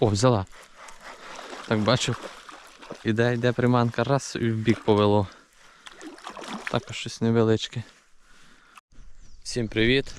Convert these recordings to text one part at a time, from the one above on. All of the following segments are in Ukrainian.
О, взяла. Так бачу. Іде, йде приманка, раз і в бік повело. Також щось невеличке. Всім привіт!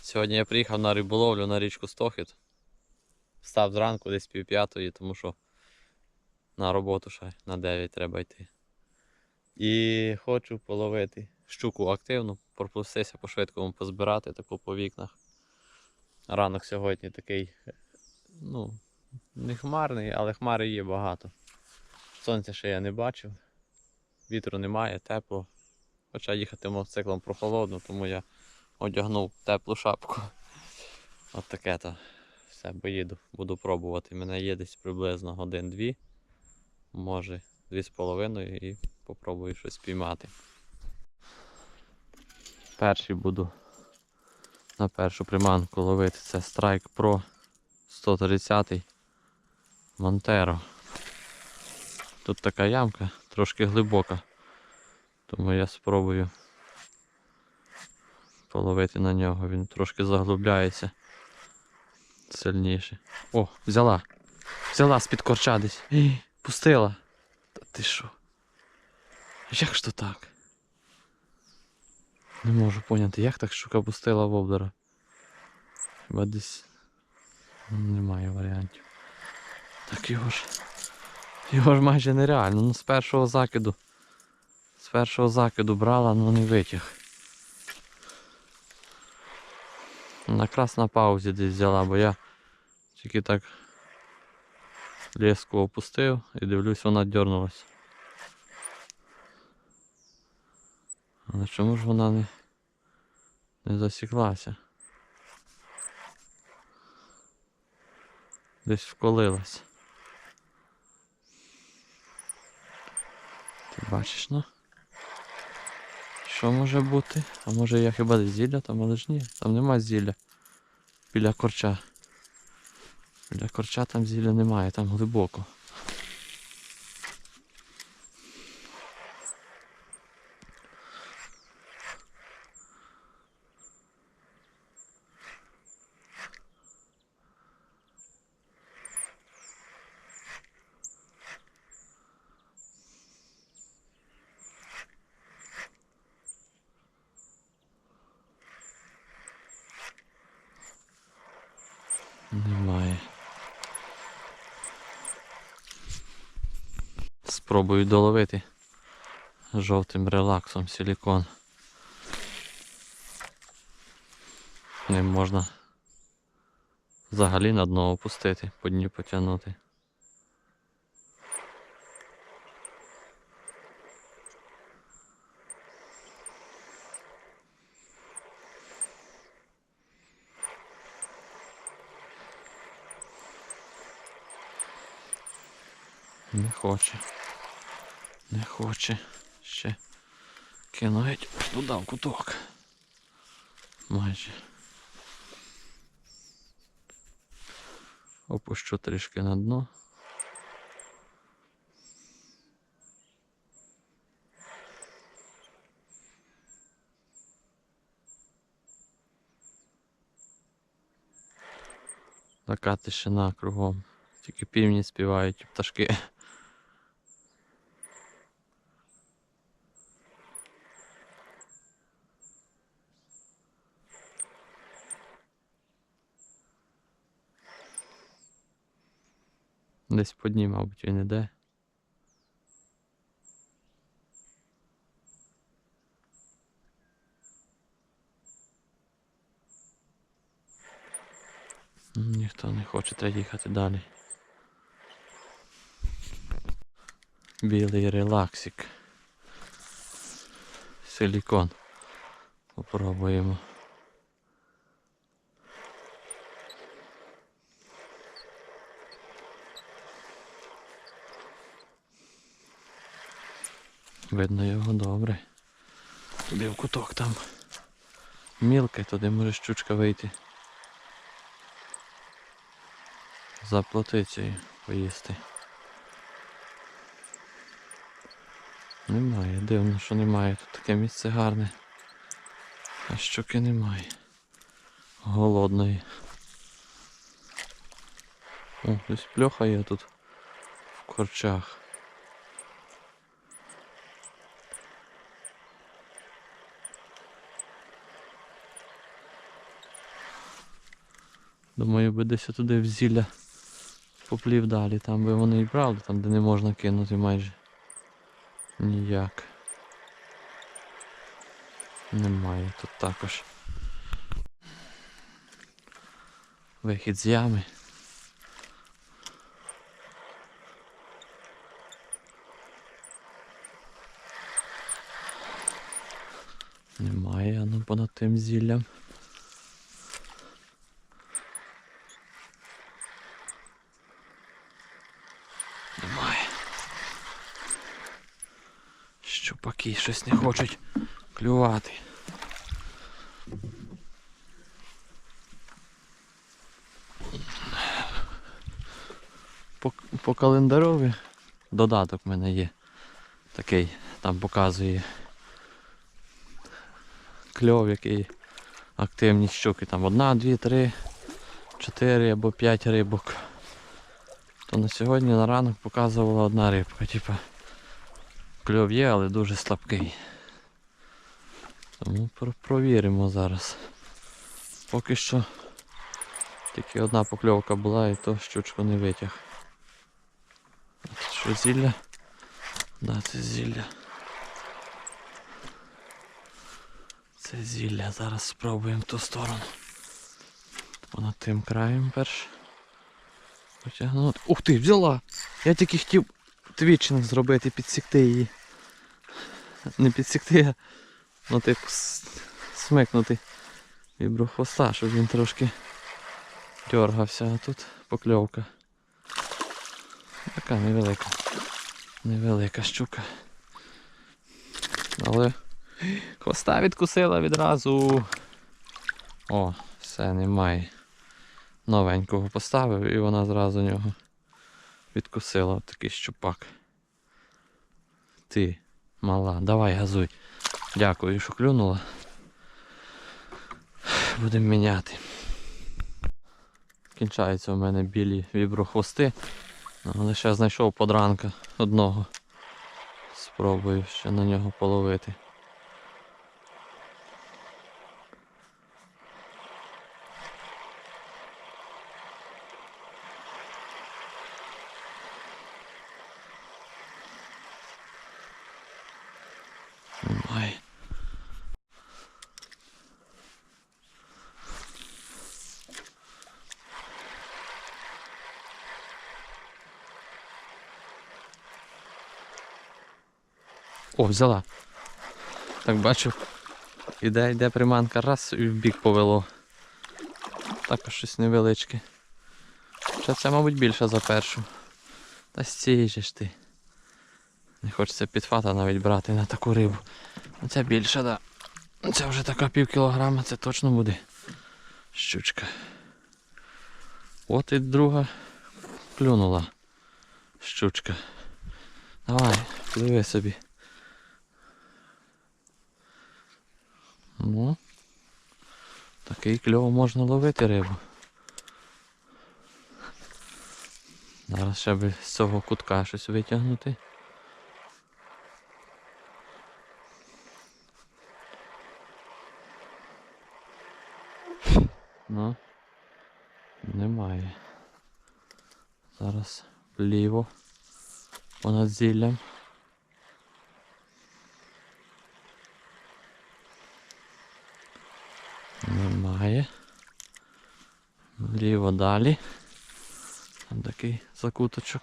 Сьогодні я приїхав на риболовлю на річку Стохід. Встав зранку десь пів п'ятої, тому що на роботу ще на 9 треба йти. І хочу половити щуку активну, проплестися по швидкому позбирати таку по вікнах. Ранок сьогодні такий, ну, не хмарний, але хмари є багато. Сонця ще я не бачив, вітру немає, тепло. Хоча їхати мотоциклом прохолодно, тому я одягнув теплу шапку. От таке то. Все, поїду, буду пробувати. Мене є десь приблизно годин-дві, може дві з половиною і попробую щось піймати. Перший буду на першу приманку ловити. Це Strike Pro 130 Montero. Тут така ямка, трошки глибока, тому я спробую половити на нього, він трошки заглубляється сильніше. О, взяла. Взяла з-під корча десь. Ій, пустила. Та ти що? Як ж то так? Не можу поняти, як так щука пустила воблера. Хіба десь немає варіантів. Так його ж. Його ж майже нереально. Ну з першого закиду. З першого закиду брала, але не витяг. Якраз на паузі десь взяла, бо я тільки так леску опустив і дивлюсь, вона дернулась. Але чому ж вона не, не засіклася? Десь вколилась. Ти бачиш, ну? Що може бути? А може я хіба десь зілля там, але ж ні, там нема зілля. Біля корча. Біля корча там зілля немає, там глибоко. Немає. Спробую доловити жовтим релаксом силікон. Ним можна взагалі на дно опустити, по дні потягнути. Не хоче. Не хоче. Ще кинуть туди в куток. Майже. Опущу трішки на дно. Така тишина кругом. Тільки півні співають пташки. Десь по дні, мабуть, він іде. Ніхто не хоче треба їхати далі. Білий релаксик. Силікон. Попробуємо. Видно його добре. Туди в куток там. Мілке, туди може щучка вийти. За плотицею поїсти. Немає, дивно, що немає. Тут таке місце гарне. А щуки немає. Голодної. О, десь пльоха є тут в корчах. Думаю, би десь туди в зілля поплів далі, там би вони і брали, там де не можна кинути майже ніяк. Немає тут також. Вихід з ями. Немає, а ну понад тим зіллям. Немає. Щупаки щось не хочуть клювати. По, по календарові додаток в мене є. Такий, там показує кльов, який активність щуки. Там одна, дві, три, чотири або п'ять рибок. То на сьогодні на ранок показувала одна рибка, типа кльов є, але дуже слабкий. Тому провіримо зараз. Поки що тільки одна покльовка була і то щучку не витяг. Що зілля? Да, це зілля. Це зілля. Зараз спробуємо ту сторону. Понад тим краєм перш. Потягнути. Ух ти, взяла! Я тільки хотів твічинг зробити, підсікти її. Не підсікти, а ну типу смикнути вібру хвоста, щоб він трошки дергався, а тут покльовка. Така невелика. Невелика щука. Але хвоста відкусила відразу. О, все, немає. Новенького поставив і вона зразу нього відкусила такий щупак. Ти, мала, давай газуй. Дякую, що клюнула. Будемо міняти. Кінчаються у мене білі віброхвости. Але ще знайшов подранка одного. Спробую ще на нього половити. О, взяла. Так бачу. Іде, йде приманка, раз і в бік повело. Також щось невеличке. Ще це, мабуть, більше за першу. Та стій же ж ти. Не хочеться підфата навіть брати на таку рибу. Ну, Ця більша, да. Це вже така пів кілограма, це точно буде. Щучка. От і друга клюнула. Щучка. Давай, пливи собі. Ну, такий кльово можна ловити рибу. Зараз ще би з цього кутка щось витягнути. Ну, немає. Зараз вліво понад зіллям. Немає. Вліво далі. Там такий закуточок.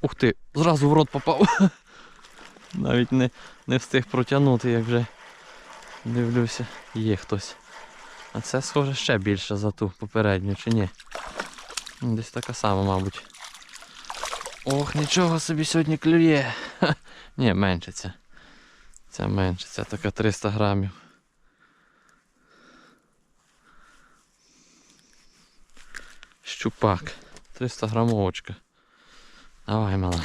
Ух ти, зразу в рот попав. Навіть не, не встиг протягнути, як вже дивлюся, є хтось. А це схоже ще більше за ту попередню, чи ні? Десь така сама, мабуть. Ох, нічого собі сьогодні клює. Ні. Ця менше, ця така 300 грамів. Щупак. 300 грамовочка. Давай, мала.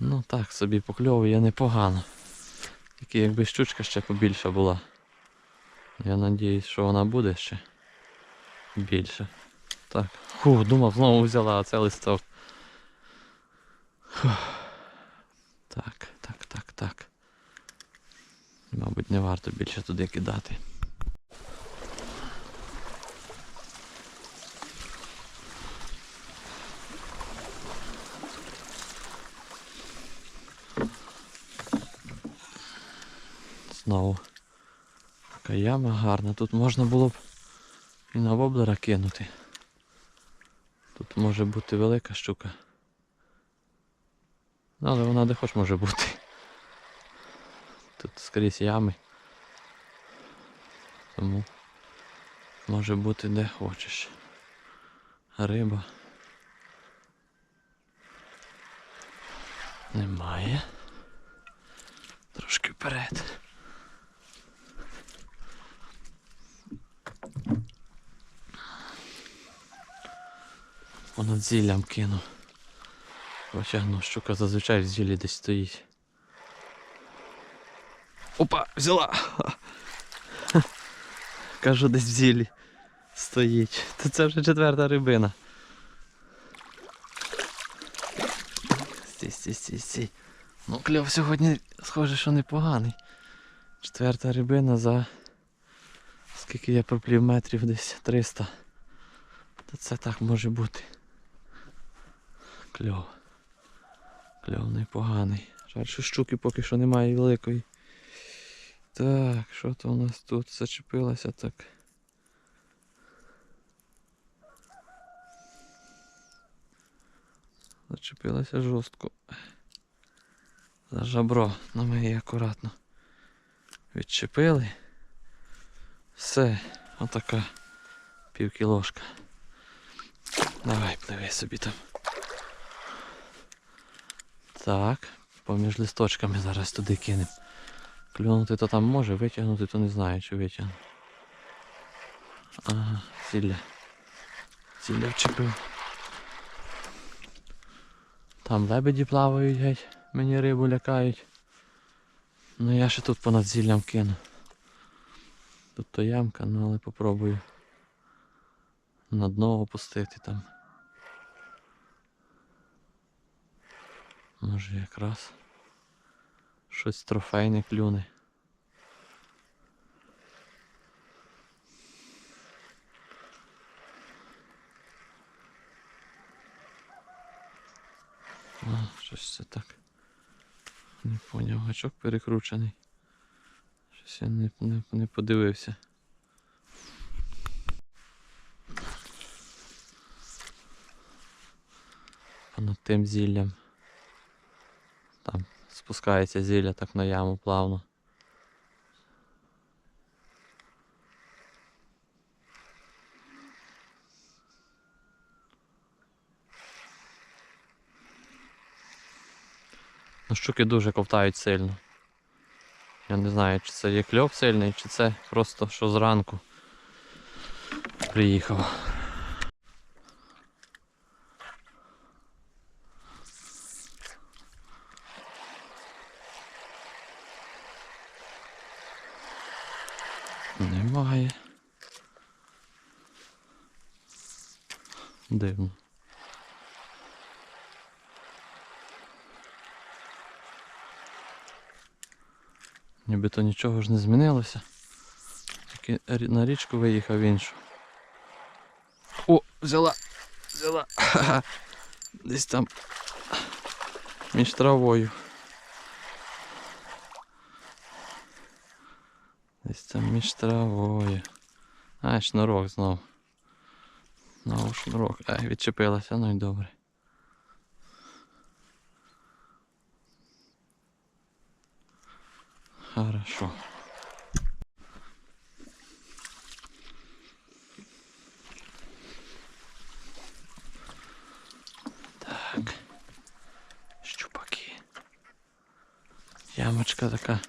Ну так, собі покльовує непогано. Тільки якби щучка ще побільша була. Я надіюсь, що вона буде ще більше. Так. Фу, думав, знову взяла, а це листок. Фух. Так, так, так, так. Мабуть, не варто більше туди кидати. Знову така яма гарна. Тут можна було б і на воблера кинути. Тут може бути велика щука. Ну, Але вона де хоч може бути. Тут скрізь ями. Тому може бути де хочеш. Риба. Немає. Трошки вперед. Понад зіллям кину. Хоча ну, щука зазвичай в зіллі десь стоїть. Опа, взяла! Кажу, десь в зіллі стоїть. Та це вже четверта рибина. Стій, стій, стій, стій. Ну, кльов сьогодні, схоже, що непоганий. Четверта рибина за скільки я проплів метрів десь 300. Та це так може бути. Кльов. Кльов непоганий. Жаль, що щуки поки що немає великої. Так, що то у нас тут зачепилося так. Зачепилося жорстко. За жабро, ну ми її акуратно відчепили. Все, отака півкілошка. Давай, пливи собі там. Так, поміж листочками зараз туди кинемо. Клюнути то там може, витягнути, то не знаю, чи витягну. Ага, сілля. Сілля вчепив. Там лебеді плавають геть, мені рибу лякають. Ну я ще тут понад зіллям кину. Тут то ямка, ну але попробую на дно опустити там. Може якраз щось трофейне клюне. А, щось це так. Не поняв, гачок перекручений. Щось я не, не, не подивився. Понад тим зіллям. Спускається зілля так на яму плавно. Ну, щуки дуже ковтають сильно. Я не знаю, чи це є кльов сильний, чи це просто що зранку приїхав. Немає. Дивно. Нібито нічого ж не змінилося. Тільки на річку виїхав іншу. О, взяла! Взяла! Десь там між травою. Десь там між травою. А, шнурок знов. Знову шнурок. Ай, відчепилася, ну й добре. Хорошо. Так. Щупаки. Ямочка така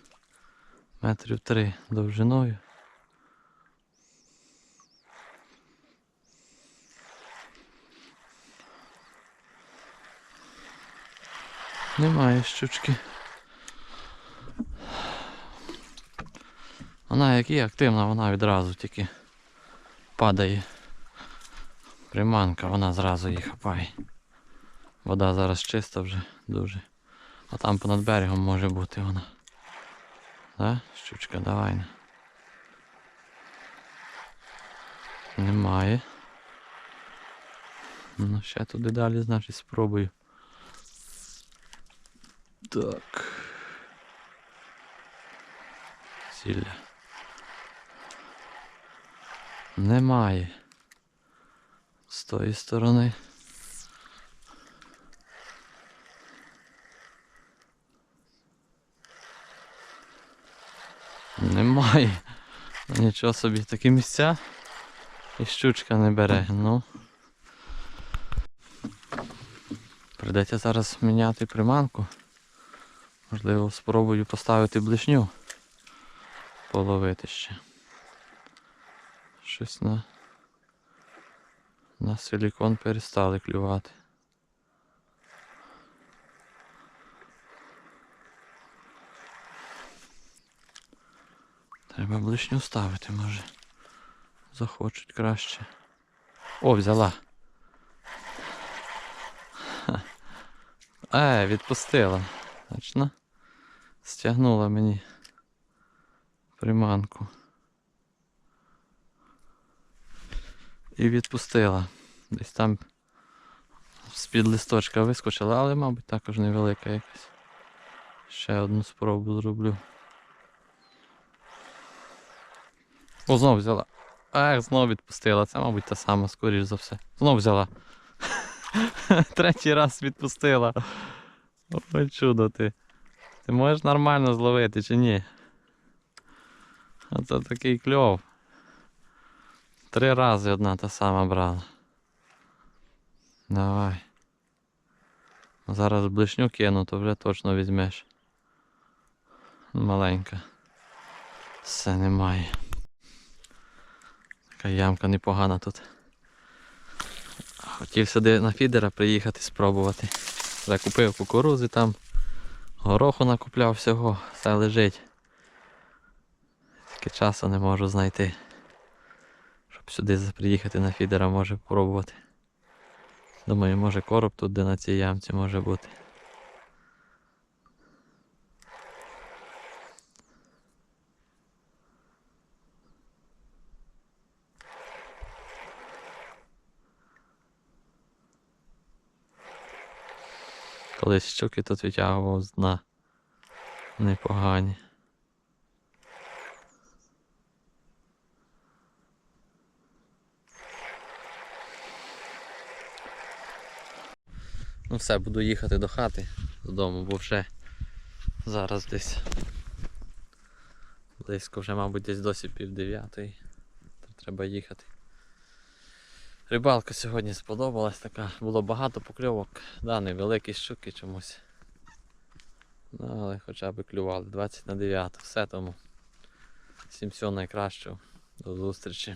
метрів три довжиною. Немає щучки. Вона як є активна, вона відразу тільки падає. Приманка, вона зразу її хапає. Вода зараз чиста вже дуже. А там понад берегом може бути вона. Да? Щучка, давай. Немає. Ну, ще туди далі, значить, спробую. Так. Сілля. Немає. З тої сторони. Немає. Нічого собі, такі місця. І щучка не бере. Ну. Придеться зараз міняти приманку. Можливо, спробую поставити блишню. Половити ще. Щось на. На силікон перестали клювати. Треба блишню ставити, може. Захочуть краще. О, взяла. Ха. Е, відпустила. Точно. Стягнула мені приманку. І відпустила. Десь там з-під листочка вискочила, але, мабуть, також невелика якась. Ще одну спробу зроблю. О, знов взяла. Ах, знов відпустила. Це, мабуть, та сама, скоріш за все. Знов взяла. Третій раз відпустила. Ой, чудо ти. Ти можеш нормально зловити чи ні? Оце такий кльов. Три рази одна та сама брала. Давай. Зараз блишню кину, то вже точно візьмеш. Маленька. Все немає. Така ямка непогана тут. Хотів сюди на фідера приїхати спробувати. Закупив кукурузи там. Гороху накупляв всього, все лежить. Тільки часу не можу знайти. Щоб сюди приїхати на фідера може пробувати. Думаю, може короб тут де на цій ямці може бути. Колись щуки тут витягував з дна. Непогані. Ну все, буду їхати до хати додому, бо вже зараз десь близько вже, мабуть, десь досі пів дев'ятої. Треба їхати. Рибалка сьогодні сподобалась така, було багато покльовок, да, невеликі щуки чомусь. Ну, але хоча б клювали 20 на 9. Все тому. Всім всього найкращого. До зустрічі.